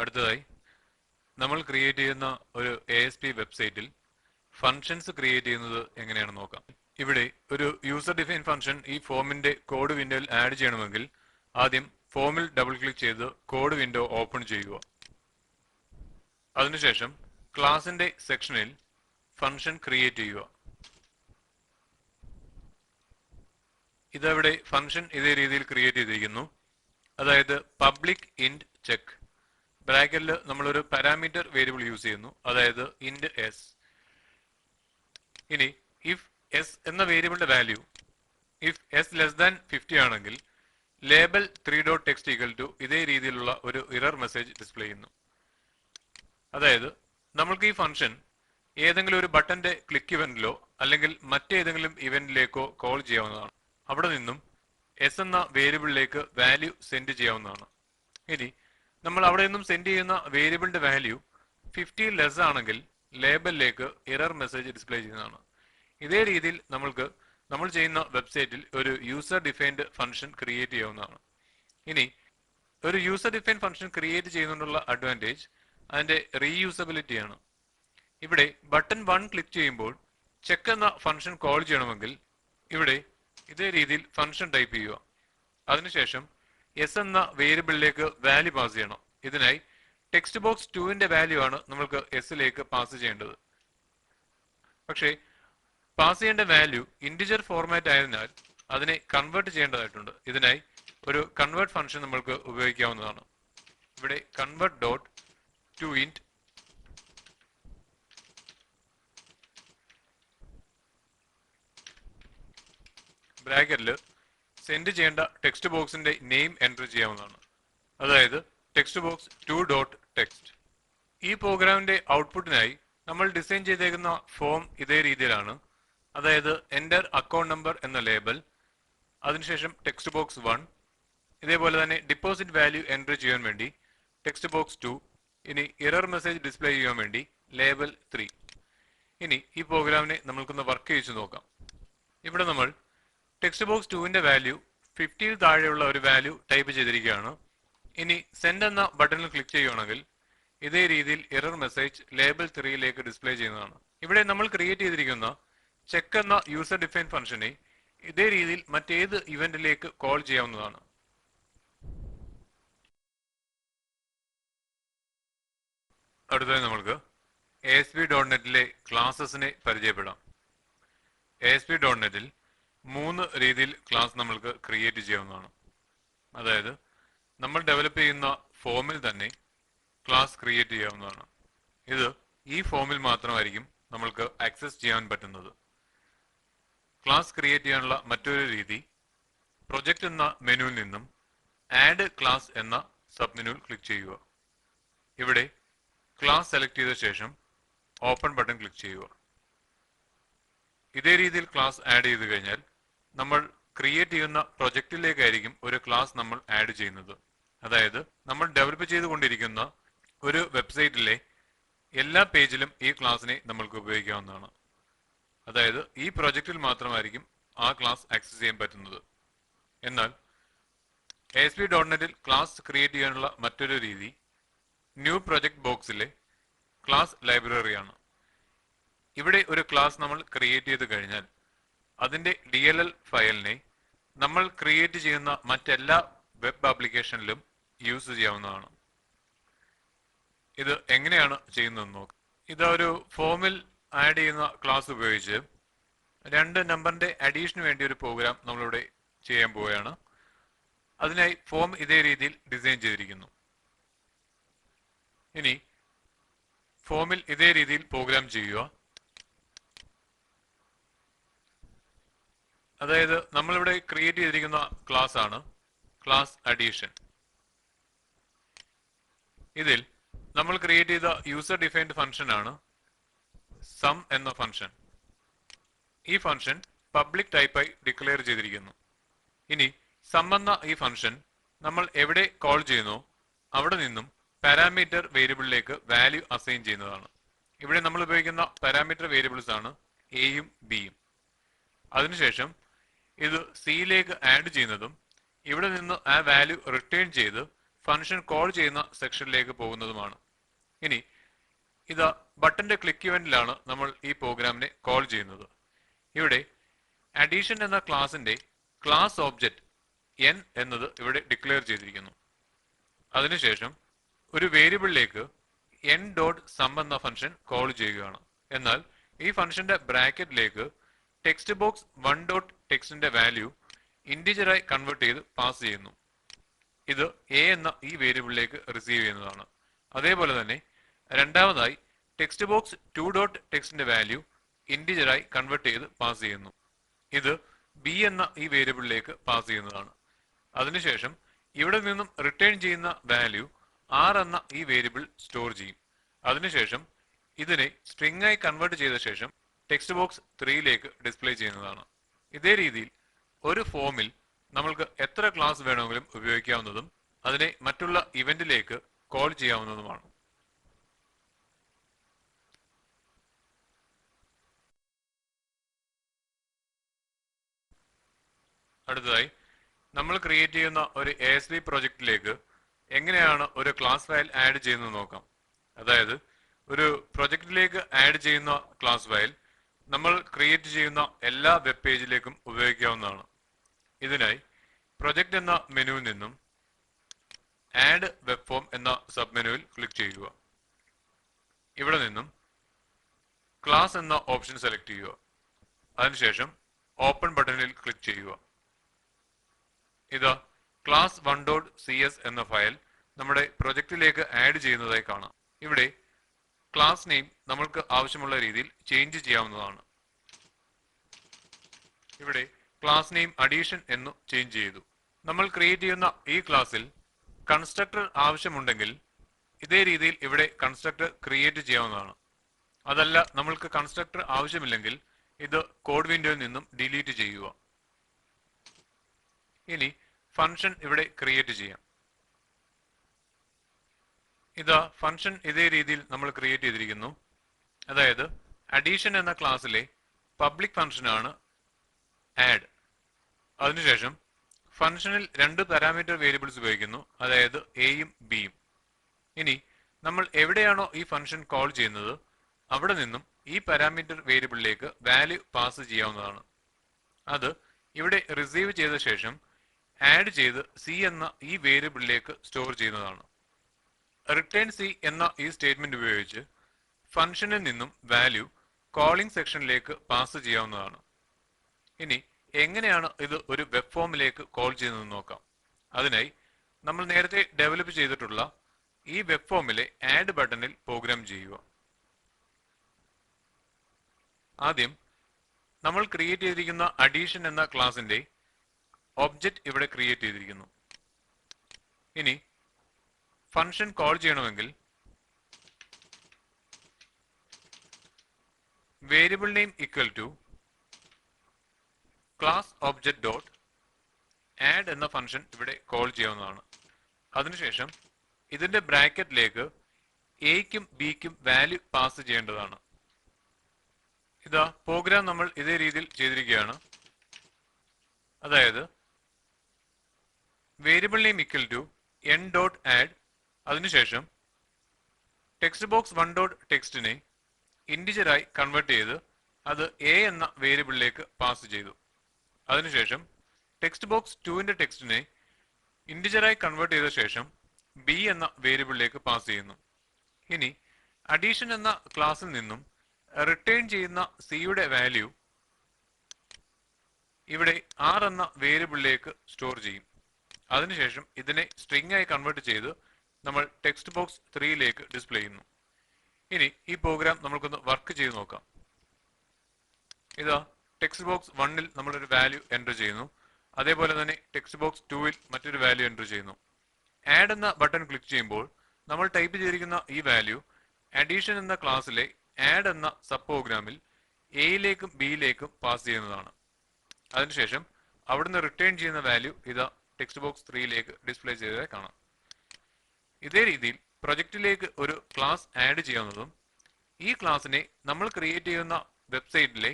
അടുത്തതായി നമ്മൾ ക്രിയേറ്റ് ചെയ്യുന്ന ഒരു എ എസ് പി വെബ്സൈറ്റിൽ ഫങ്ഷൻസ് ക്രിയേറ്റ് ചെയ്യുന്നത് എങ്ങനെയാണെന്ന് നോക്കാം. ഇവിടെ ഒരു യൂസർ ഡിഫൈൻ ഫംഗ്ഷൻ ഈ ഫോമിന്റെ കോഡ് വിൻഡോയിൽ ആഡ് ചെയ്യണമെങ്കിൽ ആദ്യം ഫോമിൽ ഡബിൾ ക്ലിക്ക് ചെയ്ത് കോഡ് വിൻഡോ ഓപ്പൺ ചെയ്യുക. അതിനുശേഷം ക്ലാസിന്റെ സെക്ഷനിൽ ഫംഗ്ഷൻ ക്രിയേറ്റ് ചെയ്യുക. ഇതവിടെ ഫംഗ്ഷൻ ഇതേ രീതിയിൽ ക്രിയേറ്റ് ചെയ്തിരിക്കുന്നു. അതായത് പബ്ലിക് ഇൻഡ് ചെക്ക് ബ്രാക്കറ്റിൽ നമ്മളൊരു പാരാമീറ്റർ വേരിയബിൾ യൂസ് ചെയ്യുന്നു. അതായത് ഇൻഡ് എസ് ഇനി ഇഫ് എസ് എന്ന വേരിയബിളിന്റെ value if S less than fifty ആണെങ്കിൽ label three dot text equal to ഇതേ രീതിയിലുള്ള ഒരു ഇറർ മെസ്സേജ് ഡിസ്പ്ലേ ചെയ്യുന്നു. അതായത് നമ്മൾക്ക് ഈ ഫംഗ്ഷൻ ഏതെങ്കിലും ഒരു ബട്ടന്റെ ക്ലിക്ക് ഇവന്റിലോ അല്ലെങ്കിൽ മറ്റേതെങ്കിലും ഇവന്റിലേക്കോ കോൾ ചെയ്യാവുന്നതാണ്. അവിടെ നിന്നും എസ് എന്ന വേരിയബിളിലേക്ക് വാല്യൂ സെൻഡ് ചെയ്യാവുന്നതാണ്. ഇനി നമ്മൾ അവിടെ നിന്നും സെൻഡ് ചെയ്യുന്ന വേരിയബിളിന്റെ വാല്യൂ ഫിഫ്റ്റി ലെസ് ആണെങ്കിൽ ലേബലിലേക്ക് എറർ മെസ്സേജ് ഡിസ്പ്ലേ ചെയ്യുന്നതാണ്. ഇതേ രീതിയിൽ നമ്മൾക്ക് നമ്മൾ ചെയ്യുന്ന വെബ്സൈറ്റിൽ ഒരു യൂസർ ഡിഫൈൻഡ് ഫംഗ്ഷൻ ക്രിയേറ്റ് ചെയ്യാവുന്നതാണ്. ഇനി ഒരു യൂസർ ഡിഫൈൻഡ് ഫംഗ്ഷൻ ക്രിയേറ്റ് ചെയ്യുന്നതിനുള്ള അഡ്വാന്റേജ് അതിന്റെ റീയൂസബിലിറ്റി ആണ്. ഇവിടെ ബട്ടൺ വൺ ക്ലിക്ക് ചെയ്യുമ്പോൾ ചെക്ക് എന്ന ഫംഗ്ഷൻ കോൾ ചെയ്യണമെങ്കിൽ ഇവിടെ ഇതേ രീതിയിൽ ഫംഗ്ഷൻ ടൈപ്പ് ചെയ്യുക. അതിനുശേഷം എസ് എന്ന വേരിയബിളിലേക്ക് വാല്യൂ പാസ് ചെയ്യണം. ഇതിനായി ടെക്സ്റ്റ് ബോക്സ് ടുവിന്റെ വാല്യൂ ആണ് നമ്മൾക്ക് എസിലേക്ക് പാസ് ചെയ്യേണ്ടത്. പക്ഷേ പാസ് ചെയ്യേണ്ട വാല്യൂ ഇൻഡിജർ ഫോർമാറ്റ് ആയതിനാൽ അതിനെ കൺവേർട്ട് ചെയ്യേണ്ടതായിട്ടുണ്ട്. ഇതിനായി ഒരു കൺവേർട്ട് ഫംഗ്ഷൻ നമ്മൾക്ക് ഉപയോഗിക്കാവുന്നതാണ്. ഇവിടെ കൺവേർട്ട് ഡോട്ട് ടു ഇന്റ് ബ്രാക്കറ്റിൽ സെൻഡ് ചെയ്യേണ്ട ടെക്സ്റ്റ് ബോക്സിന്റെ നെയിം എന്റർ ചെയ്യാവുന്നതാണ്. അതായത് text box two dot text ഈ പ്രോഗ്രാമിന്റെ ഔട്ട്പുട്ടിനായി നമ്മൾ ഡിസൈൻ ചെയ്തേക്കുന്ന ഫോം ഇതേ രീതിയിലാണ്. അതായത് എന്റർ അക്കൗണ്ട് നമ്പർ എന്ന ലേബൽ അതിനുശേഷം ടെക്സ്റ്റ് ബോക്സ് വൺ ഇതേപോലെ തന്നെ ഡിപ്പോസിറ്റ് വാല്യൂ എന്റർ ചെയ്യാൻ വേണ്ടി ടെക്സ്റ്റ് ബോക്സ് ടു ഇനി ഇറർ മെസ്സേജ് ഡിസ്പ്ലേ ചെയ്യാൻ വേണ്ടി ലേബൽ ത്രീ ഇനി ഈ പ്രോഗ്രാമിനെ നമ്മൾക്കൊന്ന് വർക്ക് ചെയ്ത് നോക്കാം. ഇവിടെ നമ്മൾ ടെക്സ്റ്റ് ബോക്സ് ടുവിന്റെ വാല്യൂ ഫിഫ്റ്റിയിൽ താഴെയുള്ള ഒരു വാല്യൂ ടൈപ്പ് ചെയ്തിരിക്കുകയാണ്. ഇനി സെൻഡ് എന്ന ബട്ടണിൽ ക്ലിക്ക് ചെയ്യുകയാണെങ്കിൽ ഇതേ രീതിയിൽ എറർ മെസ്സേജ് ലേബൽ ത്രീയിലേക്ക് ഡിസ്പ്ലേ ചെയ്യുന്നതാണ്. ഇവിടെ നമ്മൾ ക്രിയേറ്റ് ചെയ്തിരിക്കുന്ന ചെക്ക് എന്ന യൂസർ ഡിഫൈൻ ഫംഗ്ഷനെ ഇതേ രീതിയിൽ മറ്റേത് ഇവന്റിലേക്ക് കോൾ ചെയ്യാവുന്നതാണ്. അടുത്തതായി നമ്മൾക്ക് എസ് പി ഡോട്ട് നെറ്റിലെ ക്ലാസസിനെ പരിചയപ്പെടാം. എസ് പി ഡോട്ട് നെറ്റിൽ മൂന്ന് രീതിയിൽ ക്ലാസ് നമ്മൾക്ക് ക്രിയേറ്റ് ചെയ്യാവുന്നതാണ്. അതായത് നമ്മൾ ഡെവലപ്പ് ചെയ്യുന്ന ഫോമിൽ തന്നെ ക്ലാസ് ക്രിയേറ്റ് ചെയ്യാവുന്നതാണ്. ഇത് ഈ ഫോമിൽ മാത്രമായിരിക്കും നമ്മൾക്ക് ആക്സസ് ചെയ്യാൻ പറ്റുന്നത്. ക്ലാസ് ക്രിയേറ്റ് ചെയ്യാനുള്ള മറ്റൊരു രീതി പ്രൊജക്റ്റ് എന്ന മെനുവിൽ നിന്നും ആഡ് ക്ലാസ് എന്ന സബ് മെനുവിൽ ക്ലിക്ക് ചെയ്യുക. ഇവിടെ ക്ലാസ് സെലക്ട് ചെയ്ത ശേഷം ഓപ്പൺ ബട്ടൺ ക്ലിക്ക് ചെയ്യുക. ഇതേ രീതിയിൽ ക്ലാസ് ആഡ് ചെയ്ത് കഴിഞ്ഞാൽ നമ്മൾ ക്രിയേറ്റ് ചെയ്യുന്ന പ്രൊജക്റ്റിലേക്കായിരിക്കും ഒരു ക്ലാസ് നമ്മൾ ആഡ് ചെയ്യുന്നത്. അതായത് നമ്മൾ ഡെവലപ്പ് ചെയ്തുകൊണ്ടിരിക്കുന്ന ഒരു വെബ്സൈറ്റിലെ എല്ലാ പേജിലും ഈ ക്ലാസ്സിനെ നമ്മൾക്ക് ഉപയോഗിക്കാവുന്നതാണ്. അതായത് ഈ പ്രൊജക്റ്റിൽ മാത്രമായിരിക്കും ആ ക്ലാസ് ആക്സസ് ചെയ്യാൻ പറ്റുന്നത്. എന്നാൽ എസ് പി ഡോട്ട് നെറ്റിൽ ക്ലാസ് ക്രിയേറ്റ് ചെയ്യാനുള്ള മറ്റൊരു രീതി ന്യൂ പ്രൊജക്ട് ബോക്സിലെ ക്ലാസ് ലൈബ്രറിയാണ് ഇവിടെ ഒരു ക്ലാസ് നമ്മൾ ക്രിയേറ്റ് ചെയ്ത് കഴിഞ്ഞാൽ അതിന്റെ ഡി എൽ എൽ ഫയലിനെ നമ്മൾ ക്രിയേറ്റ് ചെയ്യുന്ന മറ്റെല്ലാ വെബ് ആപ്ലിക്കേഷനിലും യൂസ് ചെയ്യാവുന്നതാണ്. ഇത് എങ്ങനെയാണ് ചെയ്യുന്നതെന്ന് നോക്കാം. ഇത് ഒരു ഫോമിൽ ആഡ് ചെയ്യുന്ന ക്ലാസ് ഉപയോഗിച്ച് രണ്ട് നമ്പറിന്റെ അഡീഷന് വേണ്ടി ഒരു പ്രോഗ്രാം നമ്മളിവിടെ ചെയ്യാൻ പോവുകയാണ്. അതിനായി ഫോം ഇതേ രീതിയിൽ ഡിസൈൻ ചെയ്തിരിക്കുന്നു. ഇനി ഫോമിൽ ഇതേ രീതിയിൽ പ്രോഗ്രാം ചെയ്യുക. അതായത് നമ്മളിവിടെ ക്രിയേറ്റ് ചെയ്തിരിക്കുന്ന ക്ലാസ് ആണ്. ക്ലാസ് അഡീഷൻ ഇതിൽ നമ്മൾ ക്രിയേറ്റ് ചെയ്ത യൂസർ ഡിഫൈൻഡ് ഫംഗ്ഷൻ ആണ് സം എന്ന ഫംഗ്ഷൻ ഈ ഫംഗ്ഷൻ പബ്ലിക് ടൈപ്പായി ഡിക്ലെയർ ചെയ്തിരിക്കുന്നു. ഇനി സം എന്ന ഈ ഫംഗ്ഷൻ നമ്മൾ എവിടെ കോൾ ചെയ്യുന്നു? അവിടെ നിന്നും പാരാമീറ്റർ വേരിയബിളിലേക്ക് വാല്യൂ അസൈൻ ചെയ്യുന്നതാണ്. ഇവിടെ നമ്മൾ ഉപയോഗിക്കുന്ന പാരാമീറ്റർ വേരിയബിൾസ് ആണ് എയും ബിയും അതിനുശേഷം ഇത് സിയിലേക്ക് ആഡ് ചെയ്യുന്നതും ഇവിടെ നിന്ന് ആ വാല്യൂ റിട്ടേൺ ചെയ്ത് ഫംഗ്ഷൻ കോൾ ചെയ്യുന്ന സെക്ഷനിലേക്ക് പോകുന്നതുമാണ്. ഇനി ഇത് ബട്ടന്റെ ക്ലിക്ക് ഇവന്റിലാണ് നമ്മൾ ഈ പ്രോഗ്രാമിനെ കോൾ ചെയ്യുന്നത്. ഇവിടെ അഡീഷൻ എന്ന ക്ലാസിന്റെ ക്ലാസ് ഓബ്ജക്റ്റ് എൻ എന്നത് ഇവിടെ ഡിക്ലെയർ ചെയ്തിരിക്കുന്നു. അതിനുശേഷം ഒരു വേരിയബിളിലേക്ക് എൻ ഡോട്ട് സം എന്ന ഫംഗ്ഷൻ കോൾ ചെയ്യുകയാണ്. എന്നാൽ ഈ ഫംഗ്ഷന്റെ ബ്രാക്കറ്റിലേക്ക് ടെക്സ്റ്റ് ബോക്സ് വൺ ഡോട്ട് ടെക്സ്റ്റിന്റെ വാല്യൂ ഇന്റിജറായി കൺവേർട്ട് ചെയ്ത് പാസ് ചെയ്യുന്നു. ഇത് എ എന്ന ഈ വേരിയബിളിലേക്ക് റിസീവ് ചെയ്യുന്നതാണ്. അതേപോലെ തന്നെ രണ്ടാമതായി ടെക്സ്റ്റ് ബോക്സ് ടു ഡോട്ട് ടെക്സ്റ്റിന്റെ വാല്യൂ ഇന്റിജറായി കൺവേർട്ട് ചെയ്ത് പാസ് ചെയ്യുന്നു. ഇത് ബി എന്ന ഈ വേരിയബിളിലേക്ക് പാസ് ചെയ്യുന്നതാണ്. അതിനുശേഷം ഇവിടെ നിന്നും റിട്ടേൺ ചെയ്യുന്ന വാല്യൂ ആർ എന്ന ഈ വേരിയബിൾ സ്റ്റോർ ചെയ്യും. അതിനുശേഷം ഇതിനെ സ്ട്രിംഗ് ആയി കൺവേർട്ട് ചെയ്ത ശേഷം ടെക്സ്റ്റ് ബോക്സ് ത്രീയിലേക്ക് ഡിസ്പ്ലേ ചെയ്യുന്നതാണ്. ഇതേ രീതിയിൽ ഒരു ഫോമിൽ നമ്മൾക്ക് എത്ര ക്ലാസ് വേണമെങ്കിലും ഉപയോഗിക്കാവുന്നതും അതിനെ മറ്റുള്ള ഇവന്റിലേക്ക് കോൾ ചെയ്യാവുന്നതുമാണ്. അടുത്തതായി നമ്മൾ ക്രിയേറ്റ് ചെയ്യുന്ന ഒരു എ എസ് ബി പ്രൊജക്റ്റിലേക്ക് എങ്ങനെയാണ് ഒരു ക്ലാസ് ഫയൽ ആഡ് ചെയ്യുന്നത് നോക്കാം. അതായത് ഒരു പ്രൊജക്റ്റിലേക്ക് ആഡ് ചെയ്യുന്ന ക്ലാസ് ഫയൽ നമ്മൾ ക്രിയേറ്റ് ചെയ്യുന്ന എല്ലാ വെബ് പേജിലേക്കും ഉപയോഗിക്കാവുന്നതാണ്. ഇതിനായി പ്രൊജക്റ്റ് എന്ന മെനുവിൽ നിന്നും ആഡ് വെബ് ഫോം എന്ന സബ് മെനുവിൽ ക്ലിക്ക് ചെയ്യുക. ഇവിടെ നിന്നും ക്ലാസ് എന്ന ഓപ്ഷൻ സെലക്ട് ചെയ്യുക. അതിനുശേഷം ഓപ്പൺ ബട്ടണിൽ ക്ലിക്ക് ചെയ്യുക. ഇത് class one dot C S എന്ന ഫയൽ നമ്മുടെ പ്രൊജക്റ്റിലേക്ക് ആഡ് ചെയ്യുന്നതായി കാണാം. ഇവിടെ ക്ലാസ് നെയിം നമ്മൾക്ക് ആവശ്യമുള്ള രീതിയിൽ ചേഞ്ച് ചെയ്യാവുന്നതാണ്. ഇവിടെ ക്ലാസ് നെയിം അഡീഷൻ എന്ന് ചേഞ്ച് ചെയ്തു. നമ്മൾ ക്രിയേറ്റ് ചെയ്യുന്ന ഈ ക്ലാസ്സിൽ കൺസ്ട്രക്ടർ ആവശ്യമുണ്ടെങ്കിൽ ഇതേ രീതിയിൽ ഇവിടെ കൺസ്ട്രക്ടർ ക്രിയേറ്റ് ചെയ്യാവുന്നതാണ്. അതല്ല നമ്മൾക്ക് കൺസ്ട്രക്ടർ ആവശ്യമില്ലെങ്കിൽ ഇത് കോഡ് വിൻഡോയിൽ നിന്നും ഡിലീറ്റ് ചെയ്യുക. ഇനി ഫംഗ്ഷൻ ഇവിടെ ക്രിയേറ്റ് ചെയ്യാം. ഇതാ ഫംഗ്ഷൻ ഇതേ രീതിയിൽ നമ്മൾ ക്രിയേറ്റ് ചെയ്തിരിക്കുന്നു. അതായത് അഡീഷൻ എന്ന ക്ലാസ്സിലെ പബ്ലിക് ഫംഗ്ഷനാണ് ആഡ് അതിനുശേഷം ഫംഗ്ഷനിൽ രണ്ട് പാരാമീറ്റർ വേരിയബിൾസ് ഉപയോഗിക്കുന്നു. അതായത് എയും ബിയും ഇനി നമ്മൾ എവിടെയാണോ ഈ ഫംഗ്ഷൻ കോൾ ചെയ്യുന്നത് അവിടെ നിന്നും ഈ പാരാമീറ്റർ വേരിയബിളിലേക്ക് വാല്യൂ പാസ് ചെയ്യാവുന്നതാണ്. അത് ഇവിടെ റിസീവ് ചെയ്ത ശേഷം ആഡ് ചെയ്ത് സി എന്ന ഈ വേരിയബിളിലേക്ക് സ്റ്റോർ ചെയ്യുന്നതാണ്. റിട്ടേൺ സി എന്ന ഈ സ്റ്റേറ്റ്മെന്റ് ഉപയോഗിച്ച് ഫംഗ്ഷനിൽ നിന്നും വാല്യൂ കോളിംഗ് സെക്ഷനിലേക്ക് പാസ് ചെയ്യാവുന്നതാണ്. ഇനി എങ്ങനെയാണ് ഇത് ഒരു വെബ് ഫോമിലേക്ക് കോൾ ചെയ്യുന്നത് നോക്കാം. അതിനായി നമ്മൾ നേരത്തെ ഡെവലപ്പ് ചെയ്തിട്ടുള്ള ഈ വെബ് ഫോമിലെ ആഡ് ബട്ടണിൽ പ്രോഗ്രാം ചെയ്യുക. ആദ്യം നമ്മൾ ക്രിയേറ്റ് ചെയ്തിരിക്കുന്ന അഡീഷൻ എന്ന ക്ലാസിന്റെ ഒബ്ജക്റ്റ് ഇവിടെ ക്രിയേറ്റ് ചെയ്തിരിക്കുന്നു. ഇനി ഫംഗ്ഷൻ കോൾ ചെയ്യണമെങ്കിൽ variable name equal to class object dot add എന്ന ഫംഗ്ഷൻ ഇവിടെ കോൾ ചെയ്യാവുന്നതാണ്. അതിനുശേഷം ഇതിന്റെ ബ്രാക്കറ്റിലേക്ക് എയ്ക്കും ബിക്കും വാല്യൂ പാസ് ചെയ്യേണ്ടതാണ്. ഇതാ പ്രോഗ്രാം നമ്മൾ ഇതേ രീതിയിൽ ചെയ്തിരിക്കുകയാണ്. അതായത് variable name equal to N dot add അതിനുശേഷം ടെക്സ്റ്റ് ബോക്സ് വൺ ഡോട്ട് ടെക്സ്റ്റിനെ ഇൻഡിജറായി കൺവേർട്ട് ചെയ്ത് അത് എ എന്ന വേരിയബിളിലേക്ക് പാസ് ചെയ്തു. അതിനുശേഷം ടെക്സ്റ്റ് ബോക്സ് ടുവിന്റെ ടെക്സ്റ്റിനെ ഇൻഡിജറായി കൺവേർട്ട് ചെയ്ത ശേഷം ബി എന്ന വേരിയബിളിലേക്ക് പാസ് ചെയ്യുന്നു. ഇനി അഡീഷൻ എന്ന ക്ലാസ്സിൽ നിന്നും റിട്ടേൺ ചെയ്യുന്ന സിയുടെ വാല്യൂ ഇവിടെ ആർ എന്ന വേരിയബിളിലേക്ക് സ്റ്റോർ ചെയ്യും. അതിനുശേഷം ഇതിനെ സ്ട്രിംഗ് ആയി കൺവേർട്ട് ചെയ്ത് നമ്മൾ ടെക്സ്റ്റ് ബോക്സ് ത്രീയിലേക്ക് ഡിസ്പ്ലേ ചെയ്യുന്നു. ഇനി ഈ പ്രോഗ്രാം നമ്മൾക്കൊന്ന് വർക്ക് ചെയ്ത് നോക്കാം. ഇതാ ടെക്സ്റ്റ് ബോക്സ് വണ്ണിൽ നമ്മളൊരു വാല്യൂ എന്റർ ചെയ്യുന്നു. അതേപോലെ തന്നെ ടെക്സ്റ്റ് ബോക്സ് ടൂവിൽ മറ്റൊരു വാല്യൂ എന്റർ ചെയ്യുന്നു. ആഡ് എന്ന ബട്ടൺ ക്ലിക്ക് ചെയ്യുമ്പോൾ നമ്മൾ ടൈപ്പ് ചെയ്തിരിക്കുന്ന ഈ വാല്യൂ അഡീഷൻ എന്ന ക്ലാസ്സിലെ ആഡ് എന്ന സബ് പ്രോഗ്രാമിൽ എയിലേക്കും ബിയിലേക്കും പാസ് ചെയ്യുന്നതാണ്. അതിനുശേഷം അവിടുന്ന് റിട്ടേൺ ചെയ്യുന്ന വാല്യൂ ഇതാ ടെക്സ്റ്റ് ബോക്സ് ത്രീയിലേക്ക് ഡിസ്പ്ലേ ചെയ്തതായി കാണാം. ഇതേ രീതിയിൽ പ്രൊജക്റ്റിലേക്ക് ഒരു ക്ലാസ് ആഡ് ചെയ്യാവുന്നതും ഈ ക്ലാസ്സിനെ നമ്മൾ ക്രിയേറ്റ് ചെയ്യുന്ന വെബ്സൈറ്റിലെ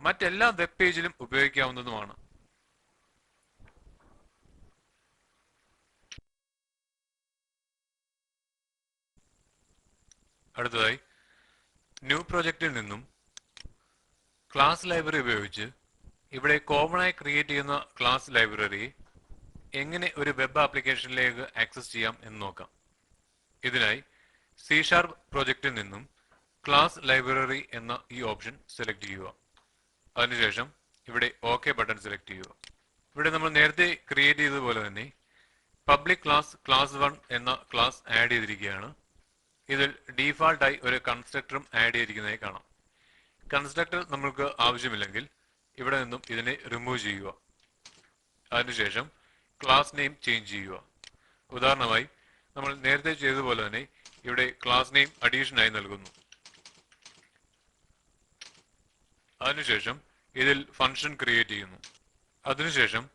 മറ്റെല്ലാ വെബ് പേജിലും ഉപയോഗിക്കാവുന്നതുമാണ്. അടുത്തതായി ന്യൂ പ്രൊജക്റ്റിൽ നിന്നും ക്ലാസ് ലൈബ്രറി ഉപയോഗിച്ച് ഇവിടെ കോമണായി ക്രിയേറ്റ് ചെയ്യുന്ന ക്ലാസ് ലൈബ്രറി എങ്ങനെ ഒരു വെബ് ആപ്ലിക്കേഷനിലേക്ക് ആക്സസ് ചെയ്യാം എന്ന് നോക്കാം. ഇതിനായി സി ഷാർപ്പ് പ്രൊജക്റ്റിൽ നിന്നും ക്ലാസ് ലൈബ്രറി എന്ന ഈ ഓപ്ഷൻ സെലക്ട് ചെയ്യുക. അതിനുശേഷം ഇവിടെ ഓക്കെ ബട്ടൺ സെലക്ട് ചെയ്യുക. ഇവിടെ നമ്മൾ നേരത്തെ ക്രിയേറ്റ് ചെയ്തതുപോലെ തന്നെ പബ്ലിക് ക്ലാസ് ക്ലാസ് വൺ എന്ന ക്ലാസ് ആഡ് ചെയ്തിരിക്കുകയാണ്. ഇതിൽ ഡീഫാൾട്ടായി ഒരു കൺസ്ട്രക്ടറും ആഡ് ചെയ്തിരിക്കുന്നതായി കാണാം. കൺസ്ട്രക്ടർ നമ്മൾക്ക് ആവശ്യമില്ലെങ്കിൽ ഇവിടെ നിന്നും ഇതിനെ റിമൂവ് ചെയ്യുക. അതിനുശേഷം ക്ലാസ് നെയിം ചേഞ്ച് ചെയ്യുക. ഉദാഹരണമായി നമ്മൾ നേരത്തെ ചെയ്തതുപോലെ തന്നെ ഇവിടെ ക്ലാസ് നെയിം അഡീഷൻ ആയി നൽകുന്നു. അതിനുശേഷം ഇതിൽ ഫംഗ്ഷൻ ക്രിയേറ്റ് ചെയ്യുന്നു. അതിനുശേഷം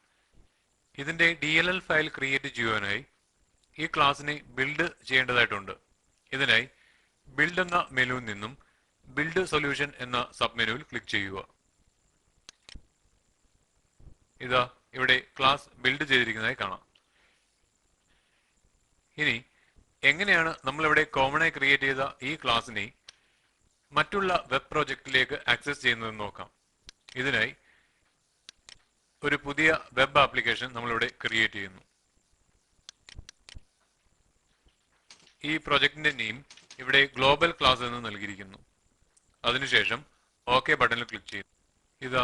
ഇതിന്റെ D L L file create ചെയ്യുവാനായി ഈ ക്ലാസ്സിനെ ബിൽഡ് ചെയ്യേണ്ടതായിട്ടുണ്ട്. ഇതിനായി ബിൽഡ് എന്ന മെനുവിൽ നിന്നും ബിൽഡ് സൊല്യൂഷൻ എന്ന സബ് മെനുവിൽ ക്ലിക്ക് ചെയ്യുക. ഇതാ ഇവിടെ ക്ലാസ് ബിൽഡ് ചെയ്തിരിക്കുന്നതായി കാണാം. ഇനി എങ്ങനെയാണ് നമ്മളിവിടെ കോമൺ ആയി ക്രിയേറ്റ് ചെയ്ത ഈ ക്ലാസ്സിനെ മറ്റുള്ള വെബ് പ്രോജക്റ്റിലേക്ക് ആക്സസ് ചെയ്യുന്നതെന്ന് നോക്കാം. ഇതിനായി ഒരു പുതിയ വെബ് ആപ്ലിക്കേഷൻ നമ്മളിവിടെ ക്രിയേറ്റ് ചെയ്യുന്നു. ഈ പ്രൊജക്ടിന്റെ നെയിം ഇവിടെ ഗ്ലോബൽ ക്ലാസ് എന്ന് നൽകിയിരിക്കുന്നു. അതിനുശേഷം ഓക്കെ ബട്ടണിൽ ക്ലിക്ക് ചെയ്യും ഇതാ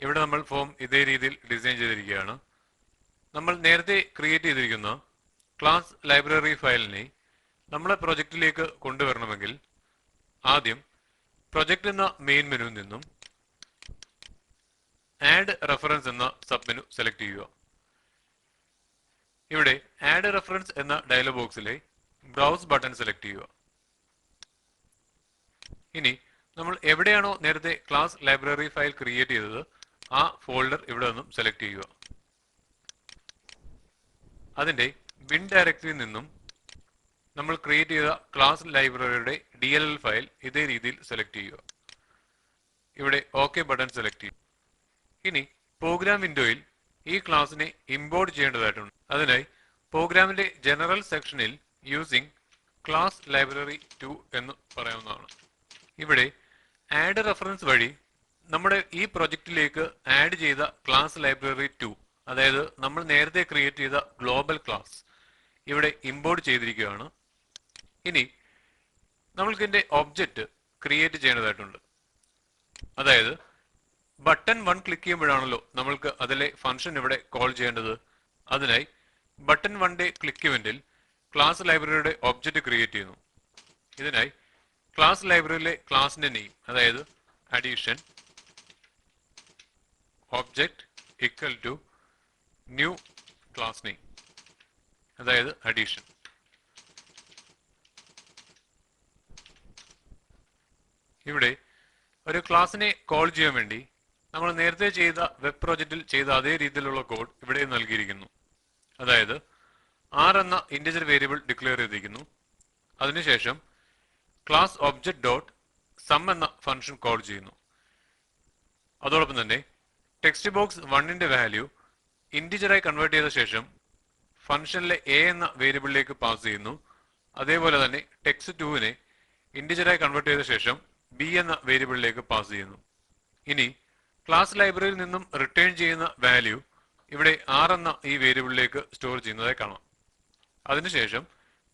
ഇവിടെ നമ്മൾ ഫോം ഇതേ രീതിയിൽ ഡിസൈൻ ചെയ്തിരിക്കുകയാണ്. നമ്മൾ നേരത്തെ ക്രിയേറ്റ് ചെയ്തിരിക്കുന്ന ക്ലാസ് ലൈബ്രറി ഫയലിനെ നമ്മളെ പ്രൊജക്റ്റിലേക്ക് കൊണ്ടുവരണമെങ്കിൽ ആദ്യം പ്രൊജക്ട് എന്ന മെയിൻ മെനുവിൽ നിന്നും ആഡ് റെഫറൻസ് എന്ന സബ് മെനു സെലക്ട് ചെയ്യുക. ഇവിടെ ആഡ് റെഫറൻസ് എന്ന ഡയലോഗ് ബോക്സിലെ ബ്രൗസ് ബട്ടൺ സെലക്ട് ചെയ്യുക. ഇനി നമ്മൾ എവിടെയാണോ നേരത്തെ ക്ലാസ് ലൈബ്രറി ഫയൽ ക്രിയേറ്റ് ചെയ്തത് ആ ഫോൾഡർ ഇവിടെ നിന്നും സെലക്ട് ചെയ്യുക. അതിന്റെ ബിൻ ഡയറക്ടറിയിൽ നിന്നും നമ്മൾ ക്രിയേറ്റ് ചെയ്ത ക്ലാസ് ലൈബ്രറിയുടെ ഡി എൽ എൽ ഫയൽ ഇതേ രീതിയിൽ സെലക്ട് ചെയ്യുക. ഇവിടെ ഓക്കെ ബട്ടൺ സെലക്ട് ചെയ്യും ഇനി പ്രോഗ്രാം വിൻഡോയിൽ ഈ ക്ലാസ്സിനെ ഇമ്പോർട്ട് ചെയ്യേണ്ടതായിട്ടുണ്ട്. അതിനായി പ്രോഗ്രാമിന്റെ ജനറൽ സെക്ഷനിൽ യൂസിങ് ക്ലാസ് ലൈബ്രറി ടു എന്ന് പറയാവുന്നതാണ്. ഇവിടെ ആഡ് റെഫറൻസ് വഴി നമ്മുടെ ഈ പ്രൊജക്റ്റിലേക്ക് ആഡ് ചെയ്ത ക്ലാസ് ലൈബ്രറി ടു അതായത് നമ്മൾ നേരത്തെ ക്രിയേറ്റ് ചെയ്ത ഗ്ലോബൽ ക്ലാസ് ഇവിടെ ഇമ്പോർട്ട് ചെയ്തിരിക്കുകയാണ്. ഇനി നമ്മൾക്ക് ഇതിന്റെ ഒബ്ജക്റ്റ് ക്രിയേറ്റ് ചെയ്യേണ്ടതായിട്ടുണ്ട്. അതായത് ബട്ടൺ വൺ ക്ലിക്ക് ചെയ്യുമ്പോഴാണല്ലോ നമ്മൾക്ക് അതിലെ ഫംഗ്ഷൻ ഇവിടെ കോൾ ചെയ്യേണ്ടത്. അതിനായി ബട്ടൺ വണ്ടെ ക്ലിക്ക് ഇവന്റിൽ ക്ലാസ് ലൈബ്രറിയുടെ ഒബ്ജക്റ്റ് ക്രിയേറ്റ് ചെയ്യുന്നു. ഇതിനായി ക്ലാസ് ലൈബ്രറിയിലെ ക്ലാസിന്റെ നെയിം അതായത് addition object equal to new class name അതായത് അഡീഷൻ ഇവിടെ ഒരു ക്ലാസ്സിനെ കോൾ ചെയ്യാൻ വേണ്ടി നമ്മൾ നേരത്തെ ചെയ്ത വെബ് പ്രോജക്റ്റിൽ ചെയ്ത അതേ രീതിയിലുള്ള കോഡ് ഇവിടെ നൽകിയിരിക്കുന്നു. അതായത് ആർ എന്ന ഇൻഡിജർ വേരിയബിൾ ഡിക്ലെയർ ചെയ്തിരിക്കുന്നു. അതിനുശേഷം ക്ലാസ് ഒബ്ജക്ട് ഡോട്ട് സം എന്ന ഫംഗ്ഷൻ കോൾ ചെയ്യുന്നു. അതോടൊപ്പം തന്നെ ടെക്സ്റ്റ് ബോക്സ് വണ്ണിന്റെ വാല്യൂ ഇൻഡിജറായി കൺവേർട്ട് ചെയ്ത ശേഷം ഫംഗ്ഷനിലെ എ എന്ന വേരിയബിളിലേക്ക് പാസ് ചെയ്യുന്നു. അതേപോലെ തന്നെ ടെക്സ്റ്റ് ടുവിനെ ഇൻഡിജറായി കൺവേർട്ട് ചെയ്ത ശേഷം ബി എന്ന വേരിയബിളിലേക്ക് പാസ് ചെയ്യുന്നു. ഇനി ക്ലാസ് ലൈബ്രറിയിൽ നിന്നും റിട്ടേൺ ചെയ്യുന്ന വാല്യൂ ഇവിടെ ആർ എന്ന ഈ വേരിയബിളിലേക്ക് സ്റ്റോർ ചെയ്യുന്നതായി കാണാം. അതിനുശേഷം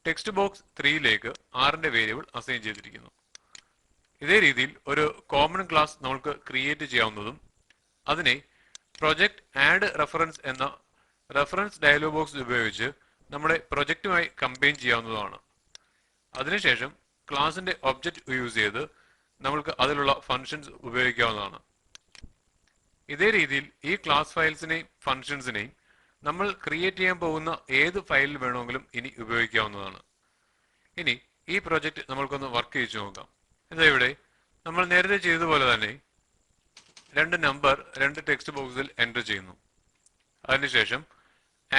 ടെക്സ്റ്റ് ബോക്സ് ത്രീയിലേക്ക് ആറിന്റെ വേരിയബിൾ അസൈൻ ചെയ്തിരിക്കുന്നു. ഇതേ രീതിയിൽ ഒരു കോമൺ ക്ലാസ് നമുക്ക് ക്രിയേറ്റ് ചെയ്യാവുന്നതും അതിനെ പ്രൊജക്ട് ആഡ് റെഫറൻസ് എന്ന റെഫറൻസ് ഡയലോഗ് ബോക്സ് ഉപയോഗിച്ച് നമ്മുടെ പ്രൊജക്റ്റുമായി കമ്പൈൻ ചെയ്യാവുന്നതാണ്. അതിനുശേഷം ക്ലാസിന്റെ ഒബ്ജക്റ്റ് യൂസ് ചെയ്ത് നമ്മൾക്ക് അതിലുള്ള ഫങ്ഷൻസ് ഉപയോഗിക്കാവുന്നതാണ്. ഇതേ രീതിയിൽ ഈ ക്ലാസ് ഫയൽസിനെയും ഫങ്ഷൻസിനെയും നമ്മൾ ക്രിയേറ്റ് ചെയ്യാൻ പോകുന്ന ഏത് ഫയലിൽ വേണമെങ്കിലും ഇനി ഉപയോഗിക്കാവുന്നതാണ്. ഇനി ഈ പ്രൊജക്റ്റ് നമ്മൾക്കൊന്ന് വർക്ക് ചെയ്ത് നോക്കാം. എന്താ ഇവിടെ നമ്മൾ നേരത്തെ ചെയ്തതുപോലെ തന്നെ രണ്ട് നമ്പർ രണ്ട് ടെക്സ്റ്റ് ബോക്സിൽ എന്റർ ചെയ്യുന്നു. അതിനുശേഷം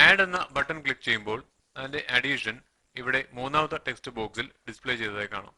ആഡ് എന്ന ബട്ടൺ ക്ലിക്ക് ചെയ്യുമ്പോൾ അതിന്റെ അഡീഷൻ ഇവിടെ മൂന്നാമത്തെ ടെക്സ്റ്റ് ബോക്സിൽ ഡിസ്പ്ലേ ചെയ്തതായി കാണാം.